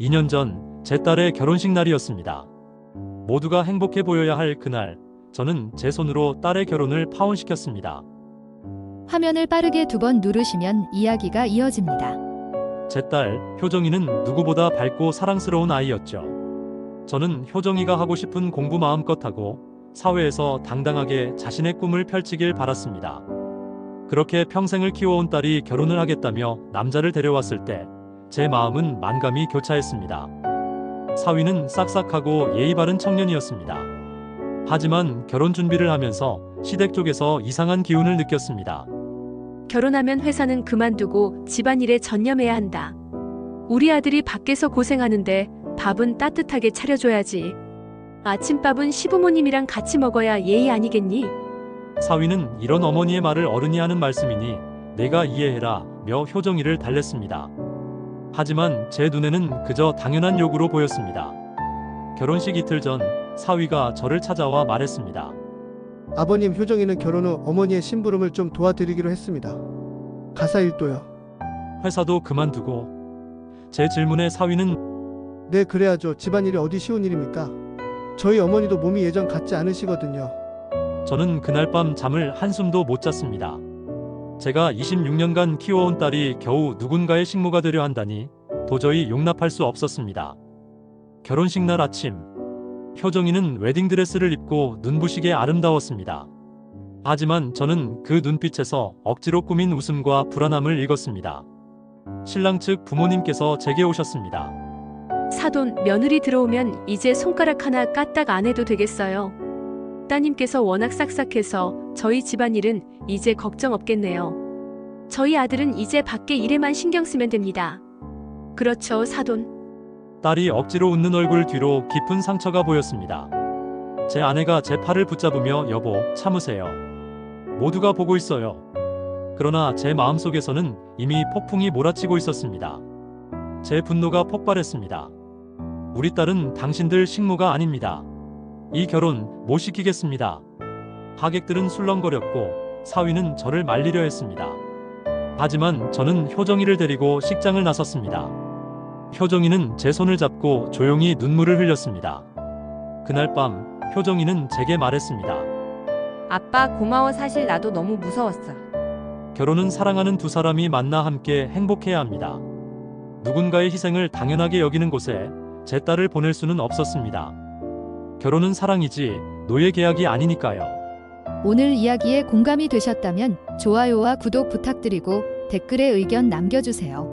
2년 전 제 딸의 결혼식 날이었습니다. 모두가 행복해 보여야 할 그날, 저는 제 손으로 딸의 결혼을 파혼시켰습니다. 화면을 빠르게 두 번 누르시면 이야기가 이어집니다. 제 딸 효정이는 누구보다 밝고 사랑스러운 아이였죠. 저는 효정이가 하고 싶은 공부 마음껏 하고 사회에서 당당하게 자신의 꿈을 펼치길 바랐습니다. 그렇게 평생을 키워온 딸이 결혼을 하겠다며 남자를 데려왔을 때 제 마음은 만감이 교차했습니다. 사위는 싹싹하고 예의 바른 청년이었습니다. 하지만 결혼 준비를 하면서 시댁 쪽에서 이상한 기운을 느꼈습니다. 결혼하면 회사는 그만두고 집안일에 전념해야 한다. 우리 아들이 밖에서 고생하는데 밥은 따뜻하게 차려줘야지. 아침밥은 시부모님이랑 같이 먹어야 예의 아니겠니? 사위는 이런 어머니의 말을 어른이 하는 말씀이니 내가 이해해라 며 효정이를 달랬습니다. 하지만 제 눈에는 그저 당연한 요구로 보였습니다. 결혼식 이틀 전 사위가 저를 찾아와 말했습니다. 아버님 효정이는 결혼 후 어머니의 심부름을 좀 도와드리기로 했습니다. 가사 일도요. 회사도 그만두고 제 질문에 사위는 네 그래야죠. 집안일이 어디 쉬운 일입니까? 저희 어머니도 몸이 예전 같지 않으시거든요. 저는 그날 밤 잠을 한숨도 못 잤습니다. 제가 26년간 키워온 딸이 겨우 누군가의 식모가 되려 한다니 도저히 용납할 수 없었습니다. 결혼식 날 아침, 효정이는 웨딩드레스를 입고 눈부시게 아름다웠습니다. 하지만 저는 그 눈빛에서 억지로 꾸민 웃음과 불안함을 읽었습니다. 신랑 측 부모님께서 제게 오셨습니다. 사돈, 며느리 들어오면 이제 손가락 하나 까딱 안 해도 되겠어요. 따님께서 워낙 싹싹해서 저희 집안일은 이제 걱정 없겠네요. 저희 아들은 이제 밖에 일에만 신경 쓰면 됩니다. 그렇죠, 사돈. 딸이 억지로 웃는 얼굴 뒤로 깊은 상처가 보였습니다. 제 아내가 제 팔을 붙잡으며 여보, 참으세요. 모두가 보고 있어요. 그러나 제 마음속에서는 이미 폭풍이 몰아치고 있었습니다. 제 분노가 폭발했습니다. 우리 딸은 당신들 식모가 아닙니다. 이 결혼 못 시키겠습니다. 하객들은 술렁거렸고 사위는 저를 말리려 했습니다. 하지만 저는 효정이를 데리고 식장을 나섰습니다. 효정이는 제 손을 잡고 조용히 눈물을 흘렸습니다. 그날 밤 효정이는 제게 말했습니다. 아빠 고마워 사실 나도 너무 무서웠어. 결혼은 사랑하는 두 사람이 만나 함께 행복해야 합니다. 누군가의 희생을 당연하게 여기는 곳에 제 딸을 보낼 수는 없었습니다. 결혼은 사랑이지 노예 계약이 아니니까요. 오늘 이야기에 공감이 되셨다면 좋아요와 구독 부탁드리고 댓글에 의견 남겨주세요.